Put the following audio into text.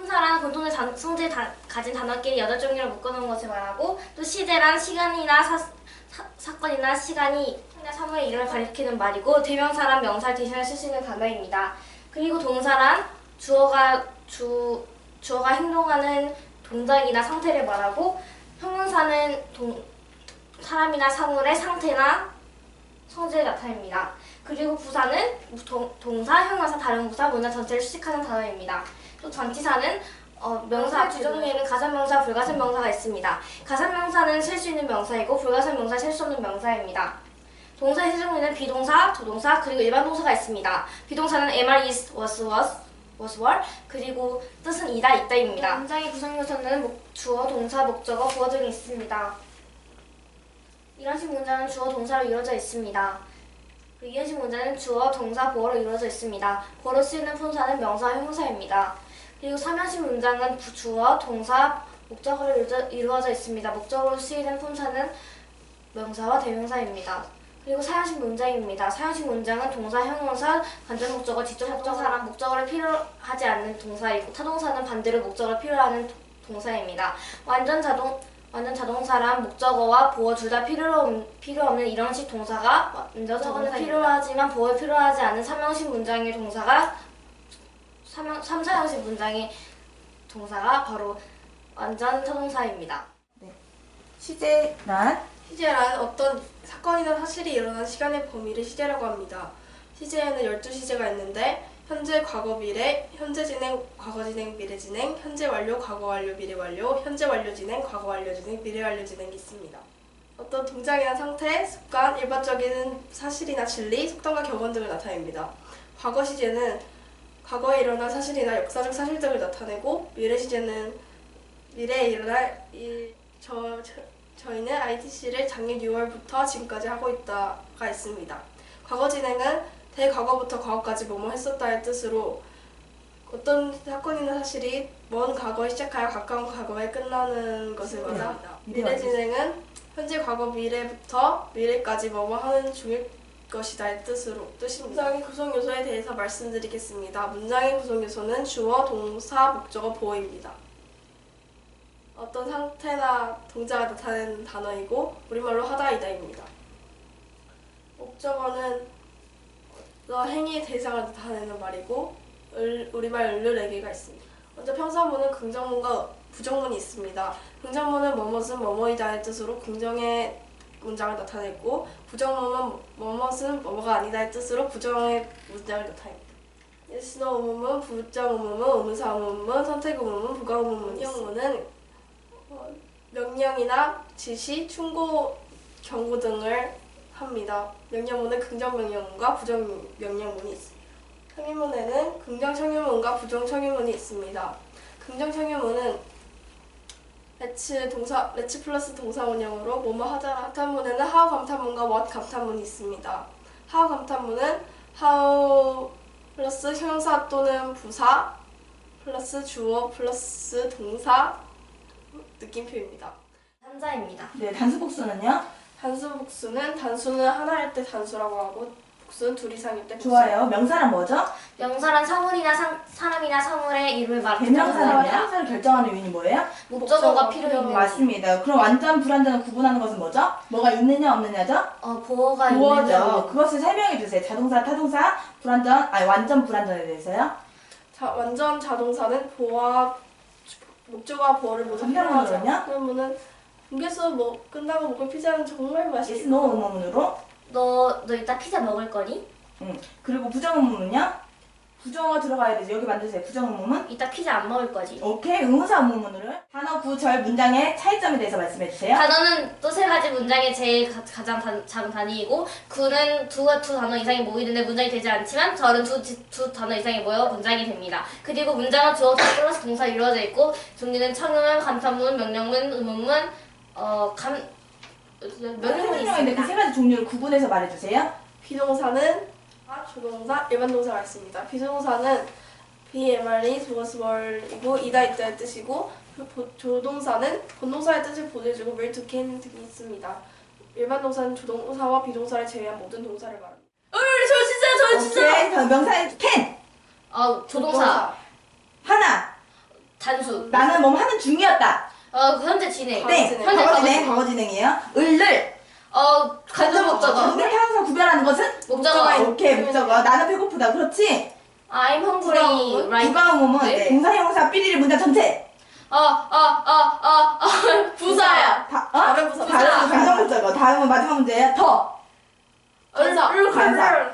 품사란 공통의 단- 성질 다- 가진 단어끼리 여덟 종류를 묶어놓은 것을 말하고 또 시제란 시간이나 사, 사, 건이나 시간이 나 사물의 이름을 가리키는 말이고 대명사란 명사를 대신해 쓸수 있는 단어입니다. 그리고 동사란 주어가 주 주어가 행동하는 동작이나 상태를 말하고 형용사는 동, 사람이나 사물의 상태나 성질을 나타냅니다. 그리고 부사는 동, 동사, 형용사, 다른 부사, 문장 전체를 수식하는 단어입니다. 또 전치사는 어, 명사 두 종류에는 가산명사, 불가산명사가 있습니다. 가산명사는 셀수 있는 명사이고 불가산명사 셀수 없는 명사입니다. 동사의 세 종류는 비동사, 조동사, 그리고 일반 동사가 있습니다. 비동사는 are, is, was, was, was, were, 그리고 뜻은 이다, 있다입니다. 문장의 구성 요소는 목- 주어, 동사, 목적어, 보어 등이 있습니다. 이런 식 문장은 주어, 동사로 이루어져 있습니다. 그리고 이런 식 문장은 주어, 동사, 보어로 이루어져 있습니다. 보어로 쓰이는 품사는 명사, 형용사입니다. 그리고 삼형식 문장은 부- 주어, 동사, 목적어로 이루어져, 있습니다. 목적어로 쓰이는 품사는 명사와 대명사입니다. 그리고 사형식 문장입니다. 사형식 문장은 동사, 형용사, 간접 목적어, 직접 목적어랑 목적어를 필요하지 않는 동사이고 타동사는 반대로 목적어를 필요하는 도- 동사입니다. 완전 자동 완전 자동사란 목적어와 보어 둘 다 필요 없, 필요 없는 이런식 동사가 완전 자동사는 필요하지만 보어 필요하지 않은 삼형식 문장의 동사가 삼형 삼사형식 문장의 동사가 바로 완전 타동사입니다. 시제란 시제란 어떤 사건이나 사실이 일어난 시간의 범위를 시제라고 합니다. 시제에는 12시제가 있는데 현재, 과거, 미래, 현재 진행, 과거 진행, 미래 진행, 현재 완료, 과거 완료, 미래 완료, 현재 완료 진행, 과거 완료 진행, 미래 완료 진행이 있습니다. 어떤 동작이나 상태, 습관, 일반적인 사실이나 진리, 속담과 격언 등을 나타냅니다. 과거 시제는 과거에 일어난 사실이나 역사적 사실 등을 나타내고 미래 시제는 미래에 일어날 일, 저, 저 저희는 ITC를 작년 6월부터 지금까지 하고 있다가 있습니다. 과거 진행은 대과거부터 과거까지 뭐뭐 했었다의 뜻으로 어떤 사건이나 사실이 먼 과거에 시작하여 가까운 과거에 끝나는 것을 말합니다. 미래 미래. 진행은 현재 과거 미래부터 미래까지 뭐뭐 하는 중일 것이다의 뜻으로 뜻입니다. 문장의 구성 요소에 대해서 말씀드리겠습니다. 문장의 구성 요소는 주어, 동사, 목적어, 보어입니다. 어떤 상태나 동작을 나타내는 단어이고 우리말로 하다이다입니다. 목적어는 너 행위의 대상을 나타내는 말이고 을- 우리말 을르 네 개가 있습니다. 먼저 평사문은 긍정문과 부정문이 있습니다. 긍정문은 뭐뭇은 뭐뭐이다의 뜻으로 긍정의 문장을 나타내고 부정문은 뭐뭇은 뭐뭐가 아니다의 뜻으로 부정의 문장을 yes, no 의문문, 부정 의문문, 의문사 의문문, 선택 의문문, 부가 의문문, 형문은 어, 명령이나 지시, 충고, 경고 등을 합니다. 명령문은 긍정 명령문과 부정 명령문이 있습니다. 청유문에는 긍정 청유문과 부정 청유문이 있습니다. 긍정 청유문은 let's 동사 let's 플러스 동사 원형으로 뭐뭐 하자라 감탄문에는 how 감탄문과 what 감탄문이 있습니다. how 감탄문은 how 플러스 형용사 또는 부사 플러스 주어 플러스 동사 느낌표입니다. 삼자입니다. 네 단수 복수는요? 단수 복수는 단수는 하나일 때 단수라고 하고 복수는 둘 이상일 때. 좋아요. 명사란 뭐죠? 명사란 사물이나 상, 사람이나 사물의 이름을 말하는 대명사와 단어입니다. 형사를 결정하는 요인이 뭐예요? 목적어가 목적어가 필요 필요 있는 맞습니다. 그럼 완전 불완전을 구분하는 것은 뭐죠? 뭐가 있느냐 없느냐죠? 어, 보어가 보어죠. 있는 그것을 설명해 주세요. 자동사, 타동사, 불완전, 아니 완전 불완전에 대해서요. 자, 완전 자동사는 보아 목적어와 보어를 모두 한편으로는요? 않으면은 공개수 뭐 끝나고 먹을 피자는 정말 yes, 맛있어. no 의문문으로. 너, 너 이따 피자 먹을 거니? 음. 그리고 부정 의문문은요? 부정어 들어가야 되죠. 여기 만드세요. 부정 의문문. 이따 피자 안 먹을 거지? 오케이. 의문사 의문문으로 단어 구절 문장의 차이점에 대해서 말씀해 주세요. 단어는 또 세 가지 문장의 제일 가, 가장 단, 작은 단위이고 구는 두, 두 단어 이상이 모이는데 문장이 되지 않지만 절은 두, 지- 두 단어 이상이 모여 문장이 됩니다. 그리고 문장은 주어 플러스 동사 이루어져 있고 종류는 청문, 감탄문, 명령문, 의문문, 어, 감, 설명인데 그 있습니다. 세 가지 종류를 구분해서 말해 주세요. 비동사는 조동사, 일반 동사가 있습니다. 비동사는 BMR이 was were이고 이다 있다의 뜻이고 보- 조동사는 본동사의 뜻을 보내주고 will to can 등이 있습니다. 일반 동사는 조동사와 비동사를 제외한 모든 동사를 말합니다. 어, 저 진짜, 저 진짜! 오케이. 자, 명사의 can 어, 조동사. 하나 단수. 나는 뭐 하는 중이었다. 어, 현재 진행. 네. 현재 과거 진행. 과거 진행이에요. 을을 어, 간접 목적어. 근데 태양사 구별하는 것은 목적어. 오케이 목적어. 나는 배고프다. 그렇지. I'm hungry. right? 네. 네. 동사형사 삐리리 문장 전체. 어, 어, 어, 어, 어, 부사야. 다, 어? 다른 부사. 다른 부사. 감정 목적어. 다음은 마지막 문제야. 더. 관사. 을, 관사.